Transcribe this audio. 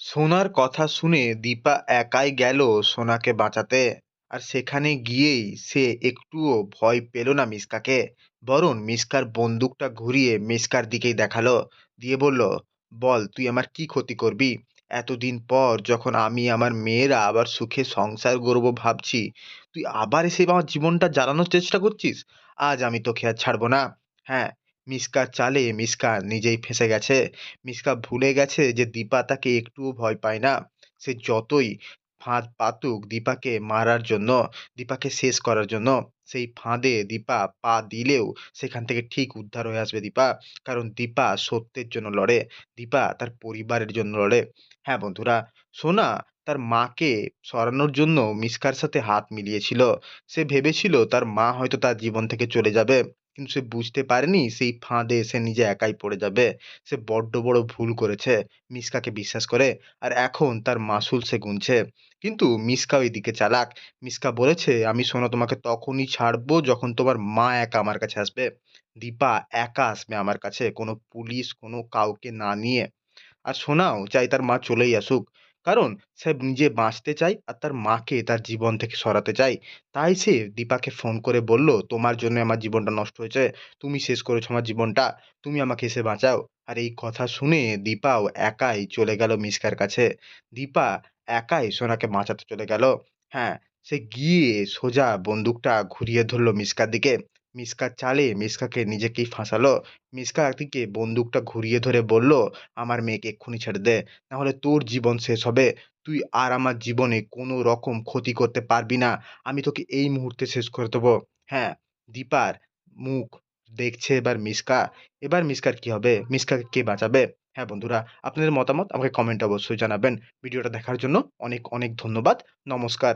সোনার কথা শুনে দীপা একাই গেল সোনাকে বাঁচাতে। আর সেখানে গিয়েই সে একটুও ভয় পেল না মিসকাকে। বরং মিসকার বন্দুকটা ঘুরিয়ে মিসকার দিকেই দেখাল। দিয়ে বলল, বল, তুই আমার কি ক্ষতি করবি? এতদিন পর যখন আমি আমার মেয়েরা আবার সুখে সংসার গড়ব ভাবছি, তুই আবার এসে আমার জীবনটা জ্বালানোর চেষ্টা করছিস? আজ আমি তোকে আর ছাড়বো না। হ্যাঁ মিসকার চালে মিসকা নিজেই ফেঁসে গেছে। মিসকা ভুলে গেছে যে দীপা তাকে একটুও ভয় পায় না। সে যতই ফাঁদ পাতুক দীপাকে মারার জন্য, দীপাকে শেষ করার জন্য, সেই ফাঁদে দীপা পা দিলেও সেখান থেকে ঠিক উদ্ধার হয়ে আসবে দীপা। কারণ দীপা সত্যের জন্য লড়ে, দীপা তার পরিবারের জন্য লড়ে। হ্যাঁ বন্ধুরা, সোনা তার মাকে সরানোর জন্য মিসকার সাথে হাত মিলিয়েছিল। সে ভেবেছিল তার মা হয়তো তার জীবন থেকে চলে যাবে। কিন্তু সে বুঝতে পারেনি সেই ফাঁদে সে নিজে একাই পড়ে যাবে। সে বড্ড বড় ভুল করেছে মিসকাকে বিশ্বাস করে আর এখন তার মাসুল সে গুনছে। কিন্তু মিসকা ওইদিকে চালাক। মিসকা বলেছে, আমি শোনো তোমাকে তখনই ছাড়বো যখন তোমার মা একা আমার কাছে আসবে। দীপা একা আসবে আমার কাছে। কোনো পুলিশ, কোনো কাউকে না নিয়ে। আর সোনাও চাই তার মা চলেই আসুক। কারণ সে নিজে বাঁচতে চায় আর তার মাকে তার জীবন থেকে সরাতে চায়। তাই সে দীপাকে ফোন করে বলল, তোমার জন্য আমার জীবনটা নষ্ট হয়েছে। তুমি শেষ করেছ আমার জীবনটা। তুমি আমাকে এসে বাঁচাও। আর এই কথা শুনে দীপাও একাই চলে গেল মিসকার কাছে। দীপা একাই সোনাকে বাঁচাতে চলে গেল। হ্যাঁ সে গিয়ে সোজা বন্দুকটা ঘুরিয়ে ধরলো মিসকার দিকে। মিসকার চালে মিসকাকে নিজেকেই ফাঁসালো। মিসকা দিকে বন্দুকটা ঘুরিয়ে ধরে বলল, আমার মেয়েকে এক্ষুনি ছেড়ে দে, নাহলে তোর জীবন শেষ হবে। তুই আর আমার জীবনে কোনো রকম ক্ষতি করতে পারবি না। আমি তোকে এই মুহূর্তে শেষ করে দেবো। হ্যাঁ দীপার মুখ দেখছে এবার মিসকা। এবার মিসকার কি হবে? মিসকাকে কে বাঁচাবে? হ্যাঁ বন্ধুরা, আপনাদের মতামত আমাকে কমেন্ট অবশ্যই জানাবেন। ভিডিওটা দেখার জন্য অনেক অনেক ধন্যবাদ। নমস্কার।